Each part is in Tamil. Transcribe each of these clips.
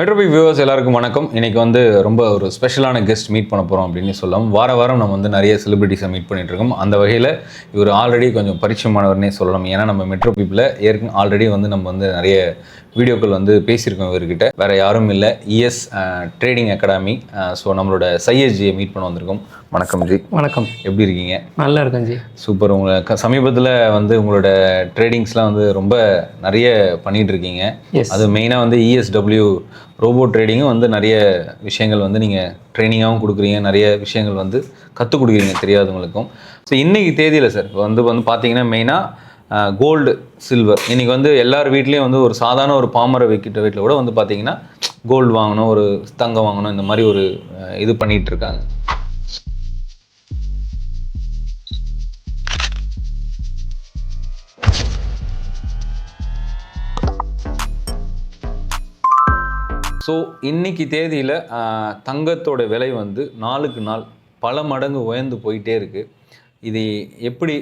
மெட்ரோபி வியூவர்ஸ் எல்லாருக்கும் வணக்கம். இன்னைக்கு வந்து ரொம்ப ஒரு ஸ்பெஷலான கெஸ்ட் மீட் பண்ண போகிறோம் அப்படின்னு சொல்லலாம். வார வாரம் நம்ம வந்து நிறைய செலிபிரிட்டிஸை மீட் பண்ணிகிட்டு இருக்கோம். அந்த வகையில் இவர் ஆல்ரெடி கொஞ்சம் பரிச்சயமானவர்னே சொல்லலாம். ஏன்னா நம்ம மெட்ரோ பீப்பில் ஏற்கனவே ஆல்ரெடி வந்து நம்ம வந்து நிறைய வீடியோக்கள் வந்து பேசியிருக்கோம் இவர்கிட்ட வேற யாரும் இல்லை. இஎஸ் ட்ரேடிங் அகாடமி ஸோ நம்மளோட சையஸ்ஜியை மீட் பண்ண வந்திருக்கோம். வணக்கம் ஜி வணக்கம். எப்படி இருக்கீங்க? நல்லா இருக்கேன் ஜி சூப்பர் உங்களை சமீபத்தில் வந்து உங்களோட ட்ரேடிங்ஸ்லாம் வந்து ரொம்ப நிறைய பண்ணிட்டு இருக்கீங்க. அது மெயினாக வந்து இஎஸ்டபிள்யூ ரோபோ ட்ரேடிங்கும் வந்து நிறைய விஷயங்கள் வந்து நீங்கள் ட்ரைனிங்காகவும் கொடுக்குறீங்க. நிறைய விஷயங்கள் வந்து கற்றுக் கொடுக்குறீங்க தெரியாதவங்களுக்கும். ஸோ இன்னைக்கு தேதியில் சார் வந்து வந்து பார்த்தீங்கன்னா மெயினாக கோல்டு சில்வர் இன்றைக்கி வந்து எல்லார் வீட்லேயும் வந்து ஒரு சாதாரண ஒரு பாமரை வைக்கிட்ட வீட்டில் கூட வந்து பார்த்தீங்கன்னா கோல்டு வாங்கணும் ஒரு தங்கம் வாங்கணும் இந்த மாதிரி ஒரு இது பண்ணிகிட்டு இருக்காங்க. ஸோ இன்னைக்கு தேதியில் தங்கத்தோட விலை வந்து நாளுக்கு நாள் பல மடங்கு உயர்ந்து போயிட்டே இருக்குது இது எப்படி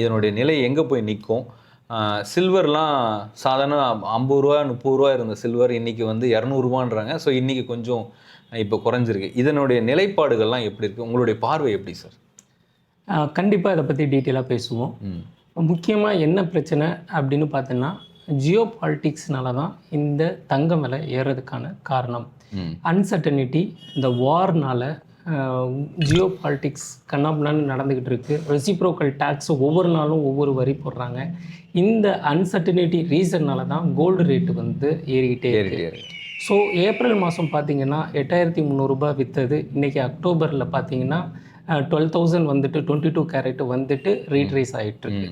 இதனுடைய நிலை எங்கே போய் நிற்கும் சில்வர்லாம் சாதாரண ஐம்பது ரூபா முப்பது ரூபா இருந்த சில்வர் இன்னைக்கு வந்து இரநூறுபான்றாங்க ஸோ இன்னைக்கு கொஞ்சம் இப்போ குறைஞ்சிருக்கு. இதனுடைய நிலைப்பாடுகள்லாம் எப்படி இருக்குது உங்களுடைய பார்வை எப்படி சார் கண்டிப்பாக இதை பற்றி டீட்டெயிலாக பேசுவோம். முக்கியமாக என்ன பிரச்சனை அப்படின்னு பார்த்தோன்னா ஜியோ பாலிட்டிக்ஸ்னால தான் இந்த தங்கம் விலை ஏறதுக்கான காரணம். அன்சர்டனிட்டி இந்த வார்னால ஜியோ பாலிட்டிக்ஸ் கண்ணாபின்னான்னு நடந்துக்கிட்டு இருக்கு ரெசிப்ரோக்கல் டேக்ஸ் ஒவ்வொரு நாளும் ஒவ்வொரு வரி போடுறாங்க. இந்த அன்சர்டனிட்டி ரீசன்னால தான் கோல்டு ரேட்டு வந்து ஏறிக்கிட்டே இருக்கு. ஸோ ஏப்ரல் மாதம் பார்த்தீங்கன்னா எட்டாயிரத்தி முந்நூறுரூபா விற்றது இன்றைக்கி அக்டோபரில் பார்த்தீங்கன்னா டுவெல் தௌசண்ட் வந்துட்டு டுவெண்ட்டி டூ கேரட் வந்துட்டு ரீட்ரேஸ் ஆகிட்டு இருக்கு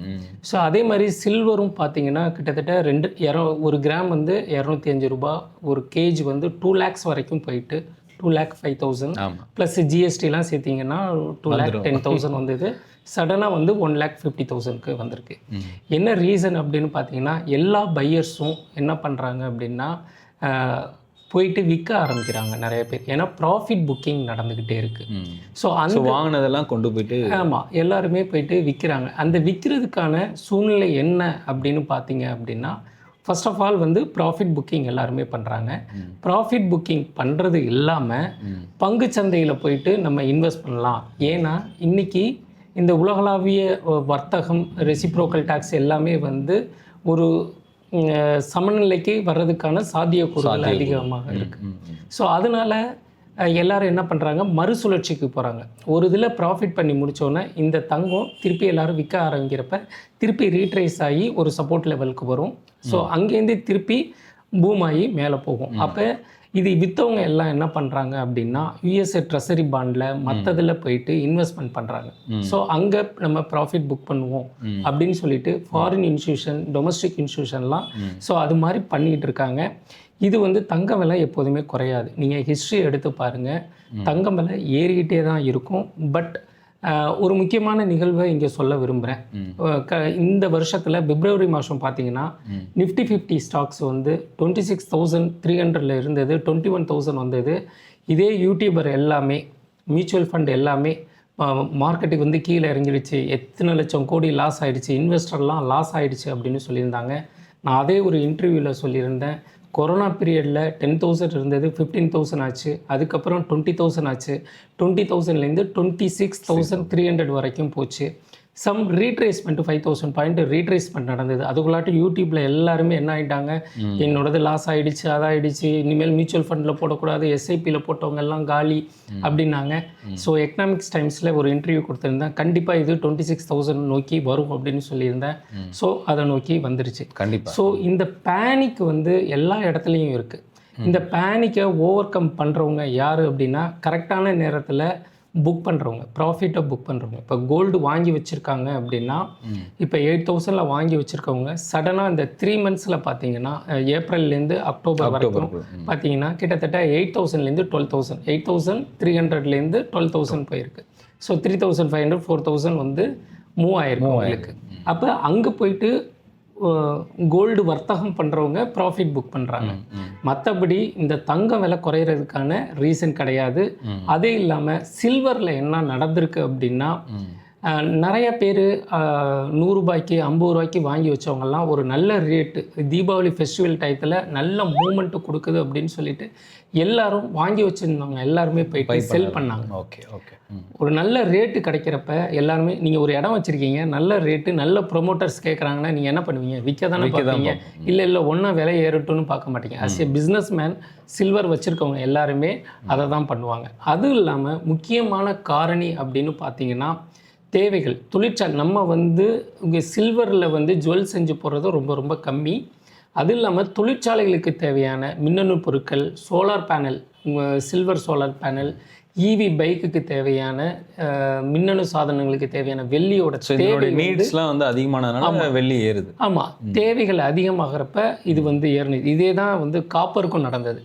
ஸோ அதே மாதிரி சில்வரும் பார்த்தீங்கன்னா கிட்டத்தட்ட ரெண்டு இர ஒரு கிராம் வந்து இரநூத்தி அஞ்சு ரூபா ஒரு கேஜ் வந்து டூ லேக்ஸ் வரைக்கும் போயிட்டு two lakh five thousand plus ஜிஎஸ்டிலாம் சேர்த்திங்கன்னா டூ லேக் டென் தௌசண்ட் வந்தது. சடனாக வந்து ஒன் லேக் ஃபிஃப்டி தௌசண்ட்க்கு வந்திருக்கு. என்ன ரீசன் அப்படின்னு பார்த்தீங்கன்னா எல்லா பையர்ஸும் என்ன பண்ணுறாங்க அப்படின்னா போயிட்டு விற்க ஆரம்பிக்கிறாங்க நிறைய பேர். ஏன்னா ப்ராஃபிட் புக்கிங் நடந்துக்கிட்டே இருக்குது ஸோ அந்த வாங்கினதெல்லாம் கொண்டு போயிட்டு ஆமாம் எல்லாருமே போயிட்டு விற்கிறாங்க அந்த விற்கிறதுக்கான சூழ்நிலை என்ன அப்படின்னு பார்த்தீங்க அப்படின்னா ஃபர்ஸ்ட் ஆஃப் ஆல் வந்து ப்ராஃபிட் புக்கிங் எல்லாருமே பண்ணுறாங்க. ப்ராஃபிட் புக்கிங் பண்ணுறது இல்லாமல் பங்கு சந்தையில் போயிட்டு நம்ம இன்வெஸ்ட் பண்ணலாம். ஏன்னா இன்னைக்கு இந்த உலகளாவிய வர்த்தகம் ரெசிப்ரோக்கல் டாக்ஸ் எல்லாமே வந்து ஒரு சமநிலைக்கு வர்றதுக்கான சாத்தியக்கூறுகள் அதிகமாக இருக்கு. ம் ம் ஸோ அதனால எல்லாரும் என்ன பண்ணுறாங்க மறுசுழற்சிக்கு போகிறாங்க ஒரு இதில் ப்ராஃபிட் பண்ணி முடிச்சோன்னே இந்த தங்கம் திருப்பி எல்லாரும் விற்க ஆரம்பிக்கிறப்ப திருப்பி ரீட்ரேஸ் ஆகி ஒரு சப்போர்ட் லெவலுக்கு வரும். ஸோ அங்கேருந்து திருப்பி பூம் ஆகி மேலே போகும். அப்போ இது விற்றவங்க எல்லாம் என்ன பண்ணுறாங்க அப்படின்னா யூஎஸ்ஏ ட்ரெஸரி பாண்டில் மற்றதில் போயிட்டு இன்வெஸ்ட்மெண்ட் பண்ணுறாங்க ஸோ அங்கே நம்ம ப்ராஃபிட் புக் பண்ணுவோம். அப்படின்னு சொல்லிட்டு ஃபாரின் இன்ஸ்டியூஷன் டொமஸ்டிக் இன்ஸ்டியூஷன்லாம் ஸோ அது மாதிரி பண்ணிட்டு இருக்காங்க. இது வந்து தங்க விலை எப்போதுமே குறையாது. நீங்கள் ஹிஸ்ட்ரி எடுத்து பாருங்கள் தங்கம் விலை ஏறிக்கிட்டே தான் இருக்கும். பட் ஒரு முக்கியமான நிகழ்வை இங்கே சொல்ல விரும்புகிறேன் இந்த வருஷத்தில் பிப்ரவரி மாதம் பார்த்தீங்கன்னா. நிஃப்டி ஃபிஃப்டி ஸ்டாக்ஸ் வந்து டுவெண்ட்டி சிக்ஸ் தௌசண்ட் த்ரீ ஹண்ட்ரடில் இருந்தது டுவெண்ட்டி ஒன் தௌசண்ட் வந்தது. இதே யூடியூபர் எல்லாமே மியூச்சுவல் ஃபண்ட் எல்லாமே மார்க்கெட்டுக்கு வந்து கீழே இறங்கிடுச்சு. எத்தனை லட்சம் கோடி லாஸ் ஆயிடுச்சு இன்வெஸ்டர்லாம் லாஸ் ஆயிடுச்சு அப்படின்னு சொல்லியிருந்தாங்க. நான் அதே ஒரு இன்டர்வியூவில் சொல்லியிருந்தேன். கொரோனா பீரியடில் டென் தௌசண்ட் இருந்தது ஃபிஃப்டீன் தௌசண்ட் ஆச்சு அதுக்கப்புறம் டுவெண்ட்டி தௌசண்ட் ஆச்சு. டுவெண்ட்டி தௌசண்ட்லேருந்து twenty six thousand three hundred வரைக்கும் போச்சு. Some retracement five thousand point retracement நடந்தது. அதுக்குள்ளாட்டி யூடியூப்ல எல்லாருமே என்ன ஆயிட்டாங்க? என்னோடது லாஸ் ஆயிடுச்சு அதாயிடுச்சு இனிமேல் மியூச்சுவல் ஃபண்டில் போடக்கூடாது எஸ்ஐபியில் போட்டவங்க எல்லாம் காலி அப்படின்னாங்க. ஸோ எக்கனாமிக்ஸ் டைம்ஸில் ஒரு இன்டர்வியூ கொடுத்துருந்தேன். கண்டிப்பாக இது டுவெண்ட்டி சிக்ஸ் தௌசண்ட் நோக்கி வரும் அப்படின்னு சொல்லியிருந்தேன். ஸோ அதை நோக்கி வந்துருச்சு. கண்டிப்பா. ஸோ இந்த பேனிக் வந்து எல்லா இடத்துலையும் இருக்குது இந்த பேனிக்கை ஓவர் கம் பண்ணுறவங்க யார் அப்படின்னா கரெக்டான நேரத்தில் புக் பண்ணுறவங்க ப்ராஃபிட்டை புக் பண்ணுறவங்க இப்போ கோல்டு வாங்கி வச்சுருக்காங்க அப்படின்னா இப்போ எயிட் தௌசண்டில் வாங்கி வச்சுருக்கவங்க சடனாக இந்த த்ரீ மந்த்ஸில் பார்த்தீங்கன்னா ஏப்ரல்லேருந்து அக்டோபர் வரைக்கும் பார்த்தீங்கன்னா கிட்டத்தட்ட எயிட் தௌசண்ட்லேருந்து twelve thousand eight thousand three ஹண்ட்ரட்லேருந்து டுவெல் தௌசண்ட் போயிருக்கு. So three thousand five hundred four thousand வந்து மூவ் ஆயிருக்கு உங்களுக்கு. அப்போ அங்கே போயிட்டு கோல்டு வர்த்தகம் பண்ணுறவங்க ப்ராஃபிட் புக் பண்ணுறாங்க மற்றபடி இந்த தங்கம் விலை குறையிறதுக்கான ரீசன் கிடையாது. அதே இல்லாமல் சில்வரில் என்ன நடந்திருக்கு அப்படின்னா நிறைய பேர் நூறுரூபாய்க்கு ஐம்பது ரூபாய்க்கு வாங்கி வச்சவங்கெல்லாம் ஒரு நல்ல ரேட்டு தீபாவளி ஃபெஸ்டிவல் டயத்தில் நல்ல மூமெண்ட்டு கொடுக்குது அப்படின்னு சொல்லிட்டு எல்லாரும் வாங்கி வச்சுருந்தவங்க எல்லாருமே போயிட்டு செல் பண்ணாங்க. ஓகே ஓகே ஒரு நல்ல ரேட்டு கிடைக்கிறப்ப எல்லாருமே நீங்கள் ஒரு இடம் வச்சுருக்கீங்க நல்ல ரேட்டு நல்ல ப்ரொமோட்டர்ஸ் கேட்குறாங்கன்னா நீங்கள் என்ன பண்ணுவீங்க? விற்க தானே விற்க தான் பார்ப்பீங்க இல்லை இல்லை ஒன்றா விலை ஏறட்டும்னு பார்க்க மாட்டீங்க. As a business man silver வச்சுருக்கவங்க எல்லாருமே அதை தான் பண்ணுவாங்க. அதுவும் இல்லாமல் முக்கியமான காரணி அப்படின்னு பார்த்தீங்கன்னா தேவைகள். தொழிற்சாலை நம்ம வந்து இங்கே சில்வரில் வந்து ஜுவல் செஞ்சு போடுறது ரொம்ப ரொம்ப கம்மி. அது இல்லாமல் தொழிற்சாலைகளுக்கு தேவையான மின்னணு பொருட்கள் solar panel silver solar panel EV பைக்குக்கு தேவையான மின்னணு சாதனங்களுக்கு தேவையான வெள்ளியோட நீட்ஸ்லாம் வந்து அதிகமானதுனால வெள்ளி ஏறுது. ஆமாம் தேவைகள் அதிகமாகிறப்ப இது வந்து ஏறினது இதே தான் வந்து காப்பருக்கும் நடந்தது.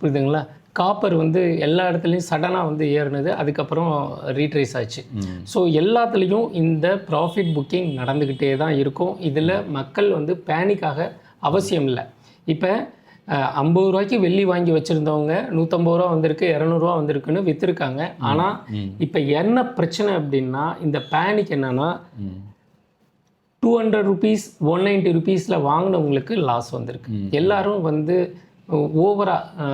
புரியுதுங்களா? காப்பர் வந்து எல்லா இடத்துலையும் சடனாக வந்து ஏறினது அதுக்கப்புறம் ரீட்ரேஸ் ஆச்சு. ஸோ எல்லாத்துலேயும் இந்த ப்ராஃபிட் புக்கிங் நடந்துக்கிட்டே தான் இருக்கும். இதில் மக்கள் வந்து பேனிக்காக அவசியம் இல்லை. இப்போ ஐம்பது ரூபாய்க்கு வெள்ளி வாங்கி வச்சுருந்தவங்க நூற்றம்பது ரூபா வந்திருக்கு இரநூறுவா வந்திருக்குன்னு விற்றுருக்காங்க ஆனால். இப்போ என்ன பிரச்சனை அப்படின்னா இந்த பேனிக் என்னன்னா two hundred rupees one ninety ருபீஸில் வாங்கினவங்களுக்கு லாஸ் வந்திருக்கு. எல்லாரும் வந்து ஓவராக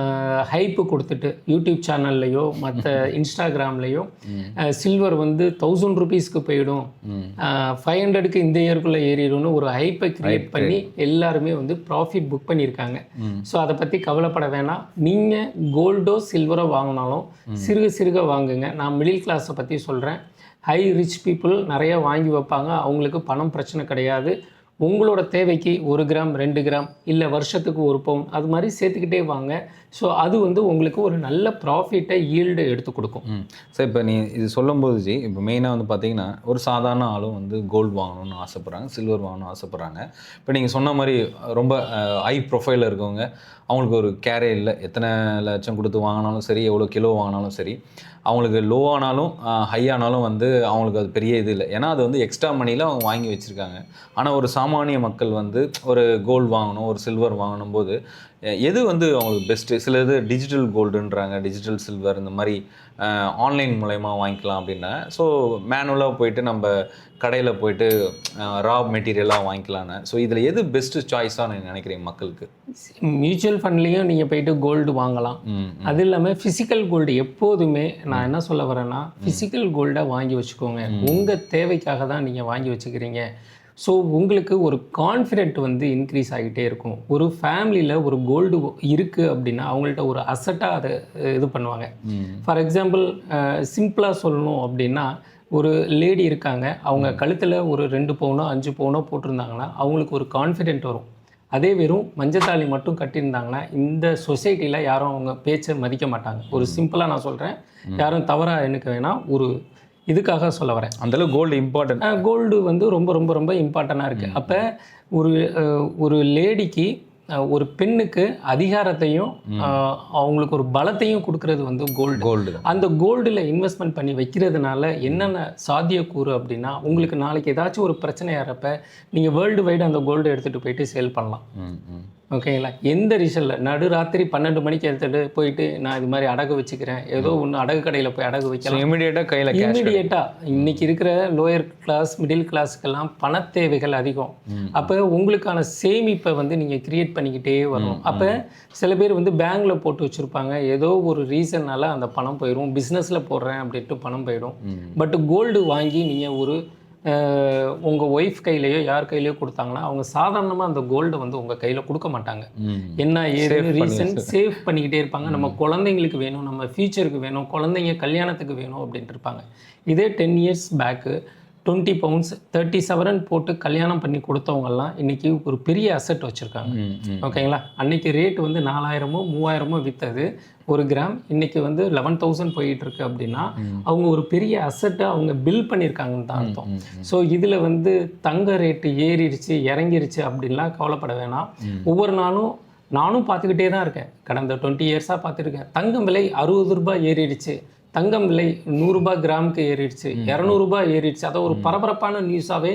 ஹைப்பு கொடுத்துட்டு யூடியூப் சேனல்லையோ மற்ற இன்ஸ்டாகிராம்லேயோ சில்வர் வந்து தௌசண்ட் ருபீஸ்க்கு போயிடும். ஃபைவ் ஹண்ட்ரடுக்கு இந்த இயர்க்குள்ளே ஏறிடும்னு ஒரு ஹைப்பை கிரியேட் பண்ணி எல்லாருமே வந்து ப்ராஃபிட் புக் பண்ணியிருக்காங்க. ஸோ அதை பற்றி கவலைப்பட வேணாம். நீங்கள் கோல்டோ சில்வரோ வாங்கினாலும் சிறுக சிறுக வாங்குங்க. நான் மிடில் கிளாஸை பற்றி சொல்கிறேன் ஹை ரிச் பீப்புள் நிறைய வாங்கி வைப்பாங்க. அவங்களுக்கு பணம் பிரச்சனை கிடையாது. உங்களோட தேவைக்கு ஒரு கிராம் ரெண்டு கிராம் இல்லை வருஷத்துக்கு ஒரு பவுன் அது மாதிரி சேர்த்துக்கிட்டே வாங்க. ஸோ அது வந்து உங்களுக்கு ஒரு நல்ல ப்ராஃபிட்டை ஈல்டு எடுத்து கொடுக்கும். சார் இப்போ நீ இது சொல்லும்போது ஜி இப்போ மெயினாக வந்து பார்த்தீங்கன்னா ஒரு சாதாரண ஆளும் வந்து கோல்டு வாங்கணும்னு ஆசைப்பட்றாங்க சில்வர் வாங்கணும்னு ஆசைப்பட்றாங்க. இப்போ நீங்கள் சொன்ன மாதிரி ரொம்ப ஹை ப்ரொஃபைலில் இருக்கவங்க அவங்களுக்கு ஒரு கேரே இல்லை. எத்தனை லட்சம் கொடுத்து வாங்கினாலும் சரி எவ்வளோ கிலோ வாங்கினாலும் சரி அவங்களுக்கு லோ ஆனாலும் ஹை ஆனாலும் வந்து அவங்களுக்கு அது பெரிய இது இல்லை. ஏன்னா அது வந்து எக்ஸ்ட்ரா மணியில் அவங்க வாங்கி வச்சுருக்காங்க. ஆனால் ஒரு சாமானிய மக்கள் வந்து ஒரு கோல்டு வாங்கணும் ஒரு சில்வர் வாங்கணும் போது எது வந்து அவங்களுக்கு பெஸ்ட்டு சில இது டிஜிட்டல் கோல்டுன்றாங்க டிஜிட்டல் சில்வர் இந்த மாதிரி ஆன்லைன் மூலயமா வாங்கிக்கலாம் அப்படின்னா ஸோ மேனுவலாக போயிட்டு நம்ம கடையில் போயிட்டு ரா மெட்டீரியலாக வாங்கிக்கலான்னு ஸோ இதில் எது பெஸ்ட்டு சாய்ஸாக நான் நினைக்கிறேன் மக்களுக்கு? மியூச்சுவல் ஃபண்ட்லேயும் நீங்கள் போயிட்டு கோல்டு வாங்கலாம். அது இல்லாமல் ஃபிசிக்கல் கோல்டு எப்போதுமே நான் என்ன சொல்ல வரேன்னா ஃபிசிக்கல் கோல்டை வாங்கி வச்சுக்கோங்க. உங்கள் தேவைக்காக தான் நீங்கள் வாங்கி வச்சுக்கிறீங்க. ஸோ உங்களுக்கு ஒரு கான்ஃபிடென்ட் வந்து இன்க்ரீஸ் ஆகிட்டே இருக்கும். ஒரு ஃபேமிலியில் ஒரு கோல்டு இருக்குது அப்படின்னா அவங்கள்ட்ட ஒரு அசட்டாக அதை இது பண்ணுவாங்க. ஃபார் எக்ஸாம்பிள் சிம்பிளாக சொல்லணும் அப்படின்னா ஒரு லேடி இருக்காங்க. அவங்க கழுத்தில் ஒரு ரெண்டு பவுனோ அஞ்சு பவுனோ போட்டிருந்தாங்கன்னா அவங்களுக்கு ஒரு கான்ஃபிடென்ட் வரும். அதே வெறும் மஞ்சத்தாளி மட்டும் கட்டியிருந்தாங்கன்னா இந்த சொசைட்டியில் யாரும் அவங்க பேச்சை மதிக்க மாட்டாங்க. ஒரு சிம்பிளாக நான் சொல்கிறேன் யாரும் தவறாக எனக்கு வேணாம். ஒரு இதுக்காக சொல்ல வரேன். அந்தளவு கோல்டு இம்பார்ட்டன்ட் கோல்டு வந்து ரொம்ப ரொம்ப ரொம்ப இம்பார்ட்டண்ட்டாக இருக்குது அப்போ ஒரு ஒரு லேடிக்கு ஒரு பெண்ணுக்கு அதிகாரத்தையும் அவங்களுக்கு ஒரு பலத்தையும் கொடுக்கறது வந்து கோல்டு கோல்டு அந்த கோல்டில் இன்வெஸ்ட்மெண்ட் பண்ணி வைக்கிறதுனால என்னென்ன சாத்தியக்கூறு அப்படின்னா உங்களுக்கு நாளைக்கு ஏதாச்சும் ஒரு பிரச்சனை ஏறப்ப நீங்கள் வேர்ல்டு வைடு அந்த கோல்டு எடுத்துகிட்டு போயிட்டு சேல் பண்ணலாம். ஓகேங்களா? எந்த ரீசனில் நடுராத்திரி பன்னெண்டு மணிக்கு எடுத்துகிட்டு போயிட்டு நான் இது மாதிரி அடகு வச்சுக்கிறேன். ஏதோ ஒன்று அடகு கடையில் போய் அடகு வைக்கலாம். இமிடியேட்டாக கையில் கேஷ் இம்மிடியேட்டாக இன்னைக்கு இருக்கிற லோயர் கிளாஸ் மிடில் கிளாஸுக்கெல்லாம் பணத் தேவைகள் அதிகம். அப்போ உங்களுக்கான சேமிப்பை வந்து நீங்கள் கிரியேட் பண்ணிக்கிட்டே வரணும். அப்போ சில பேர் வந்து பேங்க்ல போட்டு வச்சுருப்பாங்க. ஏதோ ஒரு ரீசன்னால அந்த பணம் போயிடும் பிஸ்னஸில் போடுறேன் அப்படின்ட்டு பணம் போயிடும் பட் கோல்டு வாங்கி நீங்கள் ஒரு உங்கள் ஒய்ஃப் கையிலையோ யார் கையிலையோ கொடுத்தாங்கன்னா அவங்க சாதாரணமாக அந்த கோல்டை வந்து உங்கள் கையில் கொடுக்க மாட்டாங்க. என்ன ஏது ரீசன் சேவ் பண்ணிக்கிட்டே இருப்பாங்க. நம்ம குழந்தைங்களுக்கு வேணும் நம்ம ஃபியூச்சருக்கு வேணும் குழந்தைங்க கல்யாணத்துக்கு வேணும் அப்படின்ட்டு இருப்பாங்க. இதே ten years back twenty pounds thirty sovereign போட்டு கல்யாணம் பண்ணி கொடுத்தவங்கெல்லாம் இன்னைக்கு ஒரு பெரிய அசெட் வச்சுருக்காங்க. ஓகேங்களா? அன்னைக்கு ரேட் வந்து நாலாயிரமோ மூவாயிரமோ விற்றது ஒரு கிராம் இன்னைக்கு வந்து லெவன் தௌசண்ட் போயிட்டு இருக்கு அப்படின்னா அவங்க ஒரு பெரிய அசட்டை அவங்க பில் பண்ணியிருக்காங்கன்னு தான் அர்த்தம். ஸோ இதில் வந்து தங்க ரேட்டு ஏறிடுச்சு இறங்கிருச்சு அப்படின்லாம் கவலைப்பட வேணாம். ஒவ்வொரு நாளும் நானும் பார்த்துக்கிட்டே தான் இருக்கேன். கடந்த டுவெண்ட்டி இயர்ஸாக பார்த்துருக்கேன். தங்கம் விலை அறுபது ரூபாய் ஏறிடுச்சு. தங்கம் விலை நூறுரூபா கிராமுக்கு ஏறிடுச்சு. இரநூறுபா ஏறிடுச்சு. அதை ஒரு பரபரப்பான நியூஸாகவே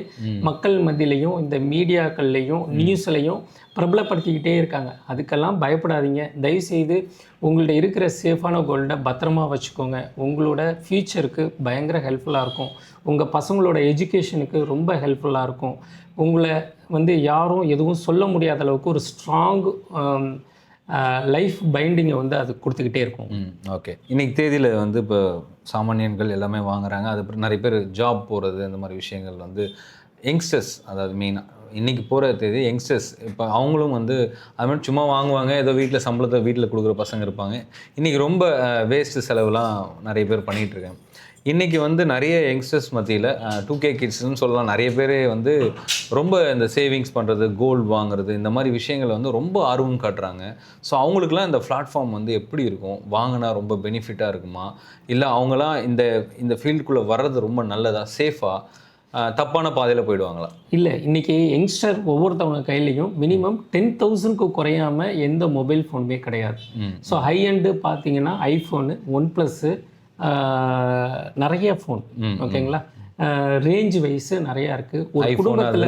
மக்கள் மத்தியிலையும் இந்த மீடியாக்கள்லையும் நியூஸ்லையும் பிரபலப்படுத்திக்கிட்டே இருக்காங்க. அதுக்கெல்லாம் பயப்படாதீங்க. தயவுசெய்து உங்கள்ட்ட இருக்கிற சேஃபான கோல்டை பத்திரமா வச்சுக்கோங்க. உங்களோட ஃப்யூச்சருக்கு பயங்கர ஹெல்ப்ஃபுல்லாக இருக்கும். உங்கள் பசங்களோட எஜுகேஷனுக்கு ரொம்ப ஹெல்ப்ஃபுல்லாக இருக்கும். உங்களை வந்து யாரும் எதுவும் சொல்ல முடியாத அளவுக்கு ஒரு ஸ்ட்ராங் லைஃப் பைண்டிங்கை வந்து அது கொடுத்துக்கிட்டே இருக்கும். ம் ஓகே இன்னைக்கு தேதியில் வந்து இப்போ சாமானியன்கள் எல்லாமே வாங்குறாங்க. அது நிறைய பேர் ஜாப் போகிறது இந்த மாதிரி விஷயங்கள் வந்து யங்ஸ்டர்ஸ் அதாவது மெயினாக இன்றைக்கி போகிற தேதி யங்ஸ்டர்ஸ் இப்போ அவங்களும் வந்து அது மாதிரி சும்மா வாங்குவாங்க ஏதோ வீட்டில் சம்பளத்தை வீட்டில் கொடுக்குற பசங்க இருப்பாங்க. இன்றைக்கி ரொம்ப வேஸ்ட்டு செலவுலாம் நிறைய பேர் பண்ணிகிட்டு இன்றைக்கி வந்து நிறைய யங்ஸ்டர்ஸ் மத்தியில் டூ கே கிட்ஸ்னு சொல்லலாம். நிறைய பேரே வந்து ரொம்ப இந்த சேவிங்ஸ் பண்ணுறது கோல்டு வாங்குறது இந்த மாதிரி விஷயங்களை வந்து ரொம்ப ஆர்வம் காட்டுறாங்க. ஸோ அவங்களுக்குலாம் இந்த பிளாட்ஃபார்ம் வந்து எப்படி இருக்கும்? வாங்கினா ரொம்ப பெனிஃபிட்டாக இருக்குமா? இல்லை அவங்களாம் இந்த இந்த ஃபீல்டுக்குள்ளே வர்றது ரொம்ப நல்லதா? சேஃபாக தப்பான பாதையில் போயிடுவாங்களா? இல்லை இன்னைக்கு யங்ஸ்டர் ஒவ்வொருத்தவங்க கையிலையும் மினிமம் டென் தௌசண்ட்க்கு குறையாம எந்த மொபைல் ஃபோனுமே கிடையாது. ஸோ ஹை எண்டு பார்த்தீங்கன்னா ஐஃபோனு ஒன் ப்ளஸ்ஸு நிறைய ஃபோன் ஓகேங்களா ரேஞ்ச் வைஸ் நிறையா இருக்குது ஒரு குடும்பத்தில்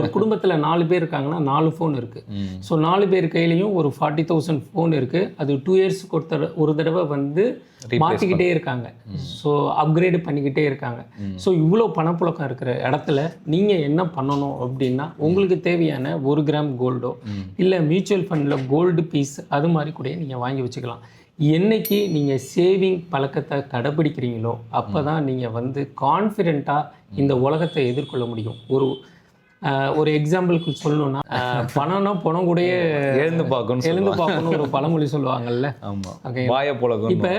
ஒரு குடும்பத்தில் நாலு பேர் இருக்காங்கன்னா நாலு ஃபோன் இருக்குது ஸோ நாலு பேர் கையிலையும் ஒரு ஃபார்ட்டி தௌசண்ட் ஃபோன் இருக்குது அது டூ இயர்ஸ்க்கு ஒரு தடவை ஒரு தடவை வந்து மாற்றிக்கிட்டே இருக்காங்க. ஸோ அப்கிரேடு பண்ணிக்கிட்டே இருக்காங்க. ஸோ இவ்வளோ பணப்புழக்கம் இருக்கிற இடத்துல நீங்கள் என்ன பண்ணணும் அப்படின்னா உங்களுக்கு தேவையான ஒரு கிராம் கோல்டோ இல்லை மியூச்சுவல் ஃபண்டில் கோல்டு பீஸ் அது மாதிரி கூட நீங்கள் வாங்கி வச்சுக்கலாம். என்னைக்கு நீங்கள் சேவிங் பழக்கத்தை கடைபிடிக்கிறீங்களோ அப்போ தான் நீங்கள் வந்து கான்ஃபிடெண்ட்டாக இந்த உலகத்தை எதிர்கொள்ள முடியும். ஒரு ஒரு எக்ஸாம்பிளுக்கு சொல்லணும்னா பணம்னா பணம் கூடயே எழுந்து பார்க்கணும் எழுந்து பார்க்கணும் ஒரு பழமொழி சொல்லுவாங்கல்ல. ஆமாம் Okay. வாய புழக்கம் இப்போ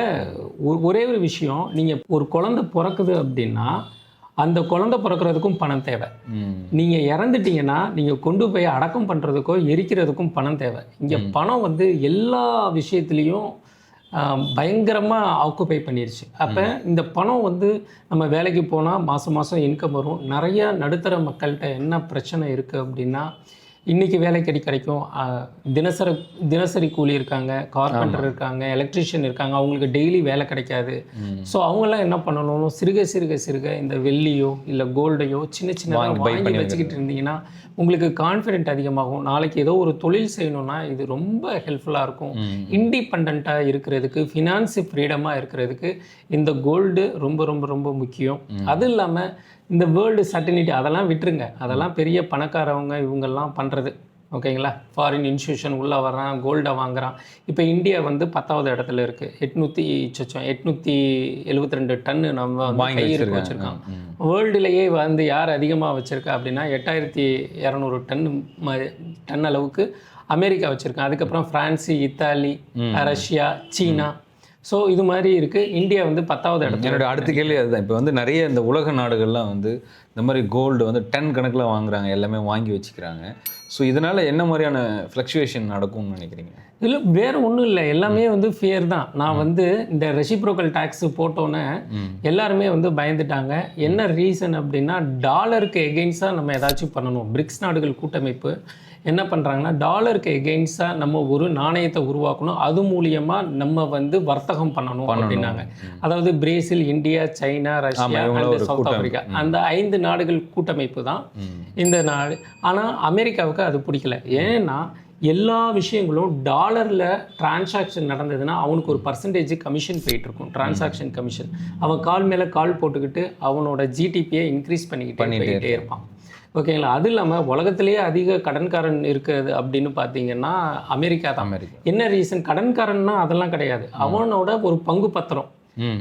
ஒரே ஒரு விஷயம் நீங்கள் ஒரு குழந்தை பிறக்குது அப்படின்னா அந்த குழந்தை பிறக்கிறதுக்கும் பணம் தேவை. நீங்கள் இறந்துட்டீங்கன்னா நீங்கள் கொண்டு போய் அடக்கம் பண்ணுறதுக்கோ எரிக்கிறதுக்கும் பணம் தேவை. இங்கே பணம் வந்து எல்லா விஷயத்துலேயும் பயங்கரமாக ஆக்குப்பை பண்ணிருச்சு. அப்போ இந்த பணம் வந்து நம்ம வேலைக்கு போனால் மாதம் மாதம் இன்கம் வரும். நிறைய நடுத்தர மக்கள்கிட்ட என்ன பிரச்சனை இருக்குது அப்படின்னா இன்றைக்கி வேலை கிடை கிடைக்கும். தினசரி தினசரி கூலி இருக்காங்க கார்பெண்டர் இருக்காங்க எலக்ட்ரிஷியன் இருக்காங்க அவங்களுக்கு டெய்லி வேலை கிடைக்காது. ஸோ அவங்கெல்லாம் என்ன பண்ணணும்? சிறுக சிறுக சிறுக இந்த வெள்ளியோ இல்லை கோல்டையோ சின்ன சின்ன வாங்கி வச்சுக்கிட்டு இருந்தீங்கன்னா உங்களுக்கு கான்ஃபிடென்ட் அதிகமாகும். நாளைக்கு ஏதோ ஒரு தொழில் செய்யணும்னா இது ரொம்ப ஹெல்ப்ஃபுல்லாக இருக்கும். இண்டிபெண்ட்டாக இருக்கிறதுக்கு ஃபினான்ஸ் ஃப்ரீடமாக இருக்கிறதுக்கு இந்த கோல்டு ரொம்ப ரொம்ப ரொம்ப முக்கியம். அது இல்லாமல் இந்த வேர்ல்டு சர்டினிட்டி அதெல்லாம் விட்டுருங்க. அதெல்லாம் பெரிய பணக்காரவங்க இவங்கெல்லாம் பண்ணுறது ஓகேங்களா? ஃபாரின் இன்ஸ்டியூஷன் உள்ளே வர்றான் கோல்டை வாங்குறான். இப்போ இந்தியா வந்து பத்தாவது இடத்துல இருக்குது எட்நூற்றி சொச்சம் எட்நூற்றி எழுபத்தி ரெண்டு டன்னு நம்ம வச்சிருக்காங்க. வச்சுருக்கோம் வேர்ல்டுலேயே வந்து யார் அதிகமாக வச்சுருக்கா அப்படின்னா எட்டாயிரத்தி இரநூறு டன் ம டன் அளவுக்கு அமெரிக்கா வச்சுருக்கான் அதுக்கப்புறம் France Italy Russia China so இது மாதிரி இருக்குது இந்தியா வந்து பத்தாவது இடத்துல என்னோட அடுத்த கேள்வி அதுதான். இப்போ வந்து நிறைய இந்த உலக நாடுகள்லாம் வந்து இந்த மாதிரி கோல்டு வந்து டன் கணக்கில் வாங்குறாங்க. எல்லாமே வாங்கி வச்சுக்கிறாங்க. ஸோ இதனால என்ன மாதிரியான ஃப்ளக்சுவேஷன் நடக்கும்னு நினைக்கிறீங்க? இல்லை வேறு ஒன்றும் இல்லை. எல்லாமே வந்து ஃபியர் தான். நான் வந்து இந்த ரெசிப்ரோக்கல் டேக்ஸ் போட்டோன்னே எல்லாருமே வந்து பயந்துட்டாங்க. என்ன ரீசன் அப்படின்னா டாலருக்கு எகெயின்ஸ்டாக நம்ம ஏதாச்சும் பண்ணணும். பிரிக்ஸ் நாடுகள் கூட்டமைப்பு என்ன பண்ணுறாங்கன்னா டாலருக்கு எகெயின்ஸ்டாக நம்ம ஒரு நாணயத்தை உருவாக்கணும். அது மூலியமாக நம்ம வந்து வர்த்தகம் பண்ணணும் அப்படின்னாங்க. அதாவது Brazil India China Russia South Africa. அந்த ஐந்து நாடுகள் கூட்டமைப்பு தான் இந்த நாடு. ஆனால் அமெரிக்காவுக்கு அது பிடிக்கல. ஏன்னா எல்லா விஷயங்களும் டாலரில் டிரான்சாக்ஷன் நடந்ததுன்னா அவனுக்கு ஒரு பர்சன்டேஜ் கமிஷன் போயிட்டு இருக்கும் டிரான்சாக்ஷன் கமிஷன் அவன் கால் மேலே கால் போட்டுக்கிட்டு அவனோட ஜிடிபியை இன்க்ரீஸ் பண்ணிக்கிட்டே பண்ணிட்டே போயிட்டே இருப்பான். ஓகேங்களா அது இல்லாமல் உலகத்திலேயே அதிக கடன்காரன் இருக்குது அப்படின்னு பார்த்தீங்கன்னா அமெரிக்கா தான். அமெரிக்கா. என்ன ரீசன் கடன்காரன்னா அதெல்லாம் கிடையாது. அவனோட ஒரு பங்கு பத்திரம்.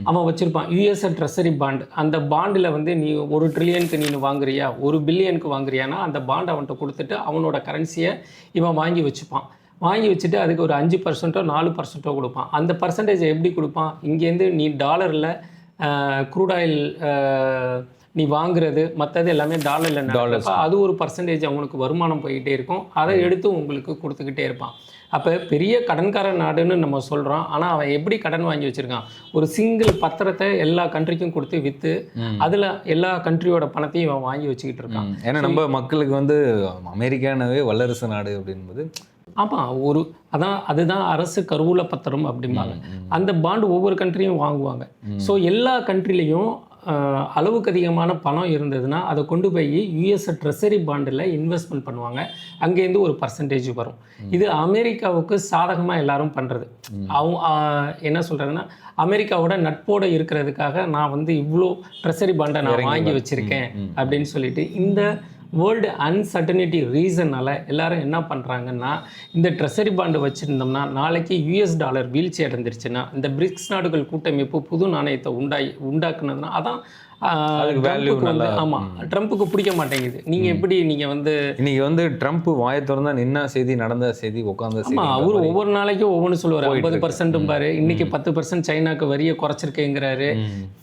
அவன் வச்சிருப்பான். யூஎஸ்எல் ட்ரெஸரி பாண்ட் அந்த பாண்டில் வந்து நீ ஒரு ட்ரில்லியனுக்கு நீ வாங்குறியா? ஒரு பில்லியனுக்கு வாங்குறியானா அந்த பாண்ட் அவன்கிட்ட கொடுத்துட்டு அவனோட கரன்சியை இவன் வாங்கி வச்சுப்பான். வாங்கி வச்சுட்டு அதுக்கு ஒரு அஞ்சு பர்சன்ட்டோ நாலு பர்சன்ட்டோ கொடுப்பான். அந்த பர்சன்டேஜை எப்படி கொடுப்பான்? இங்கேருந்து நீ டாலரில் க்ரூட் ஆயில் நீ வாங்குறது மற்றது எல்லாமே டாலரில் நடக்கிறப்ப அது ஒரு பர்சன்டேஜ் அவனுக்கு வருமானம் போய்கிட்டே இருக்கும். அதை எடுத்து உங்களுக்கு கொடுத்துக்கிட்டே இருப்பான். அப்போ பெரிய கடன்கார நாடுன்னு நம்ம சொல்கிறோம் ஆனால் அவன் எப்படி கடன் வாங்கி வச்சுருக்கான்? ஒரு சிங்கிள் பத்திரத்தை எல்லா கண்ட்ரிக்கும் கொடுத்து விற்று அதில் எல்லா கண்ட்ரியோட பணத்தையும் இவன் வாங்கி வச்சுக்கிட்டு இருக்கான். ஏன்னா நம்ம மக்களுக்கு வந்து அமெரிக்கானவே வல்லரசு நாடு அப்படின்பது ஆமாம் ஒரு அதான் அதுதான் அரசு கருவூல பத்திரம் அப்படிம்பாங்க. அந்த பாண்டு ஒவ்வொரு கண்ட்ரியும் வாங்குவாங்க. ஸோ எல்லா கண்ட்ரிலையும் அளவுக்கு அதிகமான பணம் இருந்ததுன்னா அதை கொண்டு போய் யூஎஸ் ட்ரெஸரி பாண்டில் இன்வெஸ்ட்மெண்ட் பண்ணுவாங்க. அங்கேருந்து ஒரு பர்சன்டேஜ் வரும். இது அமெரிக்காவுக்கு சாதகமாக எல்லாரும் பண்ணுறது அவங்க என்ன சொல்கிறதுன்னா அமெரிக்காவோட நட்போடு இருக்கிறதுக்காக நான் வந்து இவ்வளோ ட்ரெஸரி பாண்டை நான் வாங்கி வச்சுருக்கேன் அப்படின்னு சொல்லிட்டு இந்த வேர்ல்டு அன்சர்டனிட்டி ரீசனால் எல்லாரும் என்ன பண்ணுறாங்கன்னா இந்த ட்ரெஸரி பாண்டு வச்சுருந்தோம்னா நாளைக்கு யூஎஸ் டாலர் வீழ்ச்சி அடைந்துருச்சுன்னா இந்த பிரிக்ஸ் நாடுகள் கூட்டமைப்பு புது நாணயத்தை உண்டாய் உண்டாக்குனதுன்னா அதான் ஆமாம் ட்ரம்ப்புக்கு பிடிக்க மாட்டேங்குது. நீங்கள் எப்படி நீங்கள் வந்து இன்னைக்கு வந்து ட்ரம்ப் வாயை திறந்தா நின்ன செய்தி நடந்த செய்தி ஆமாம் அவர் ஒவ்வொரு நாளைக்கும் ஒவ்வொன்று சொல்லுவார். ஐம்பது இருக்கு. பர்சன்ட்டும் பாரு. இன்னைக்கு பத்து பர்சன்ட் சைனாக்கு வரியை குறைச்சிருக்கேங்கிறாரு.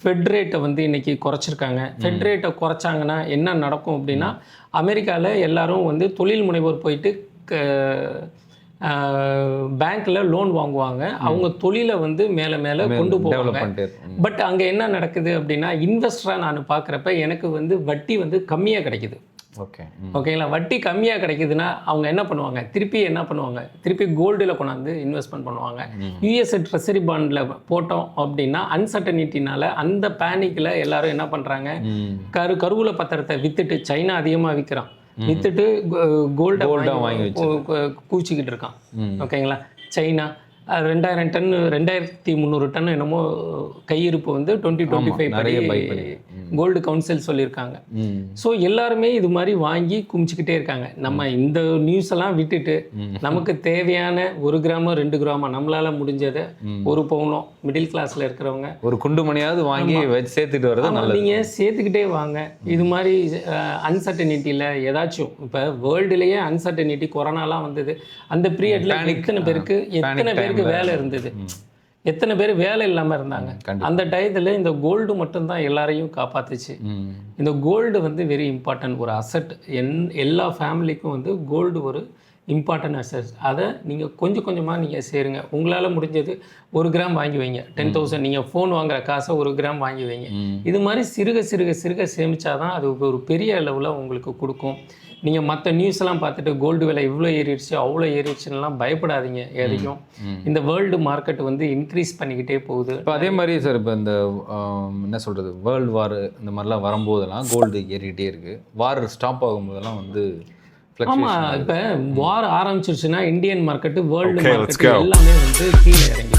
ஃபெட் ரேட்டை வந்து இன்னைக்கு குறைச்சிருக்காங்க. ஃபெட் ரேட்டை குறைச்சாங்கன்னா என்ன நடக்கும் அப்படின்னா அமெரிக்காவில் எல்லாரும் வந்து தொழில் முனைவோர் போயிட்டு பேங்க்ல லோன் வாங்குவாங்க. அவங்க தொழிலை வந்து மேலே மேலே கொண்டு போவாங்க. பட் அங்கே என்ன நடக்குது அப்படின்னா இன்வெஸ்டராக நான் பார்க்குறப்ப எனக்கு வந்து வட்டி வந்து கம்மியாக கிடைக்குது. ஓகே. ஓகேங்களா வட்டி கம்மியாக கிடைக்குதுன்னா அவங்க என்ன பண்ணுவாங்க? திருப்பி என்ன பண்ணுவாங்க? திருப்பி கோல்டில் கொண்டாந்து இன்வெஸ்ட்மெண்ட் பண்ணுவாங்க. யூஎஸ் ட்ரெஸரி பாண்டில் போட்டோம் அப்படின்னா அன்சர்டனிட்டினால அந்த பேனிக்கில் எல்லாரும் என்ன பண்ணுறாங்க. கரு கருவூல பத்திரத்தை வித்துட்டு சைனா அதிகமாக விற்கிறான் வித்துட்டு கோல்டை வாங்கி கூச்சிக்கிட்டு இருக்கான். ஓகேங்களா சைனா ரெண்டாயிரம் டன் ரெண்டாயிரத்தி முந்நூறு டன் என்னமோ கையிருப்பு வந்து டுவெண்ட்டி டுவெண்ட்டி ஃபைவ் படி. கோல்டு கவுன்சில் சொல்லியிருக்காங்க. ஸோ எல்லாருமே இது மாதிரி வாங்கி குமிச்சிக்கிட்டே இருக்காங்க. நம்ம இந்த நியூஸ் எல்லாம் விட்டுட்டு நமக்கு தேவையான ஒரு கிராமோ ரெண்டு கிராமோ நம்மளால முடிஞ்சதை ஒரு பவுனோ மிடில் கிளாஸ்ல இருக்கிறவங்க ஒரு குண்டு மணியாவது வாங்கி சேர்த்துட்டு நல்லது. நீங்க சேர்த்துக்கிட்டே வாங்க. இது மாதிரி அன்சர்டனிட்டியில் ஏதாச்சும் இப்போ வேர்ல்டுலேயே அன்சர்டனிட்டி கொரோனாலாம் வந்தது. அந்த பீரியட்ல எத்தனை பேருக்கு எத்தனை பேருக்கு வேலை இருந்தது? எத்தனை பேர் வேலை இல்லாம இருந்தாங்க. அந்த டயத்துல இந்த கோல்டு மட்டும்தான் எல்லாரையும் காப்பாத்துச்சு. இந்த கோல்டு வந்து வெரி இம்பார்ட்டன்ட் ஒரு அசட் என் எல்லா ஃபேமிலிக்கும் வந்து கோல்டு ஒரு இம்பார்ட்டன்ட் அசட் அதை நீங்கள் கொஞ்சம் கொஞ்சமாக நீங்கள் சேருங்க. உங்களால் முடிஞ்சது ஒரு கிராம் வாங்கி வைங்க. டென் தௌசண்ட் நீங்கள் ஃபோன் வாங்குற காசை ஒரு கிராம் வாங்கி வைங்க. இது மாதிரி சிறுக சிறுக சிறுக சேமிச்சாதான் அது ஒரு பெரிய அளவில் உங்களுக்கு கொடுக்கும். நீங்கள் மற்ற நியூஸ் எல்லாம் பார்த்துட்டு கோல்டு விலை இவ்வளோ ஏறிடுச்சு அவ்வளோ ஏறிடுச்சுன்னெலாம் பயப்படாதீங்க எதையும். இந்த வேர்ல்டு மார்க்கெட் வந்து இன்க்ரீஸ் பண்ணிக்கிட்டே போகுது. இப்போ அதே மாதிரி சார் இப்போ இந்த என்ன சொல்கிறது வேர்ல்டு வார் இந்த மாதிரிலாம் வரும்போதெல்லாம் கோல்டு ஏறிக்கிட்டே இருக்குது வார் ஸ்டாப் ஆகும்போதெல்லாம் வந்து ஆமா fluctuation இப்ப war ஆரம்பிச்சிருச்சுன்னா Indian market world Okay, let's market go. எல்லாமே வந்து கீழே இறங்கிடும்